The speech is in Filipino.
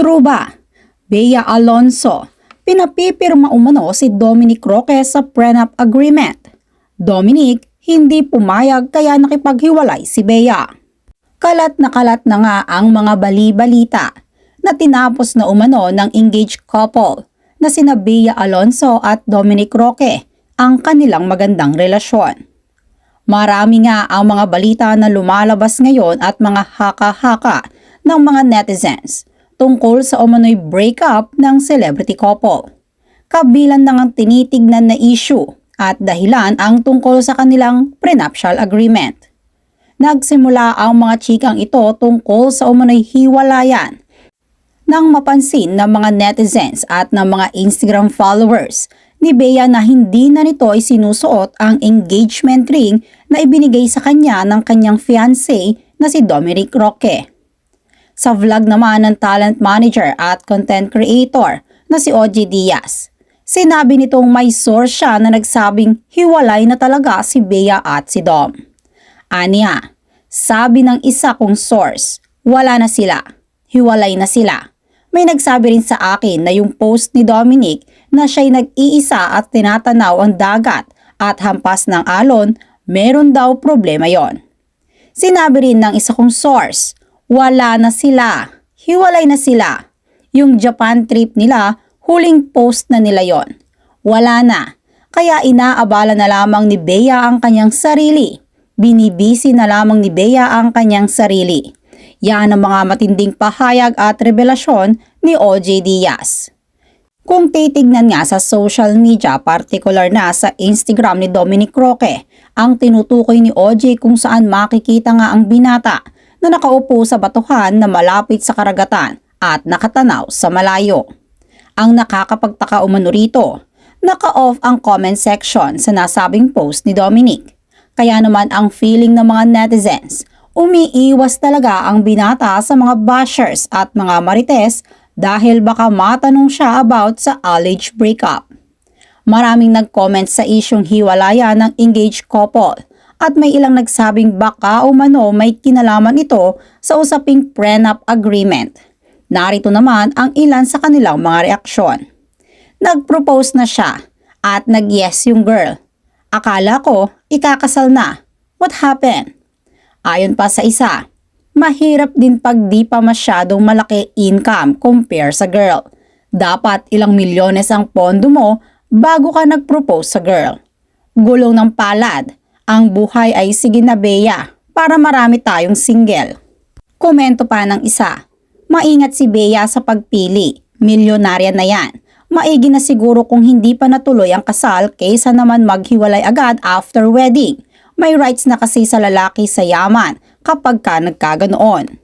True ba? Bea Alonso, pinapipirma umano si Dominic Roque sa prenup agreement. Dominic, hindi pumayag kaya nakipaghiwalay si Bea. Kalat na kalat na nga ang mga bali-balita na tinapos na umano ng engaged couple na sina Bea Alonso at Dominic Roque ang kanilang magandang relasyon. Marami nga ang mga balita na lumalabas ngayon at mga haka-haka ng mga netizens tungkol sa umano'y breakup ng celebrity couple. Kabilan na ang tinitignan na issue at dahilan ang tungkol sa kanilang prenuptial agreement. Nagsimula ang mga chikang ito tungkol sa umano'y hiwalayan nang mapansin ng mga netizens at ng mga Instagram followers ni Bea na hindi na nito ay sinusuot ang engagement ring na ibinigay sa kanya ng kanyang fiancé na si Dominic Roque. Sa vlog naman ng talent manager at content creator na si OG Diaz, sinabi nitong may source siya na nagsabing hiwalay na talaga si Bea at si Dom. Anya, sabi ng isa kong source, wala na sila, hiwalay na sila. May nagsabi rin sa akin na yung post ni Dominic na siya'y nag-iisa at tinatanaw ang dagat at hampas ng alon, meron daw problema yon. Sinabi rin ng isa kong source, wala na sila, hiwalay na sila. Yung Japan trip nila, huling post na nila yon. Wala na, kaya inaabala na lamang ni Bea ang kanyang sarili. Binibisi na lamang ni Bea ang kanyang sarili. Yan ang mga matinding pahayag at revelasyon ni OJ Diaz. Kung titignan nga sa social media, partikular na sa Instagram ni Dominic Roque, ang tinutukoy ni OJ kung saan makikita nga ang binata na nakaupo sa batuhan na malapit sa karagatan at nakatanaw sa malayo. Ang nakakapagtaka umano rito, naka-off ang comment section sa nasabing post ni Dominic. Kaya naman ang feeling ng mga netizens, umiiwas talaga ang binata sa mga bashers at mga marites dahil baka matanong siya about sa alleged breakup. Maraming nag-comment sa isyong hiwalaya ng engaged couple at may ilang nagsabing baka umano may kinalaman ito sa usaping prenup agreement. Narito naman ang ilan sa kanilang mga reaksyon. Nag-propose na siya at nag-yes yung girl. Akala ko ikakasal na. What happened? Ayon pa sa isa, mahirap din pag di pa masyadong malaki income compare sa girl. Dapat ilang milyones ang pondo mo bago ka nag-propose sa girl. Gulong ng palad, ang buhay ay sige na Bea para marami tayong single. Komento pa ng isa, maingat si Bea sa pagpili, milyonarya na yan. Maigi na siguro kung hindi pa natuloy ang kasal kaysa naman maghiwalay agad after wedding. May rights na kasi sa lalaki sa yaman kapag ka nagkaganoon.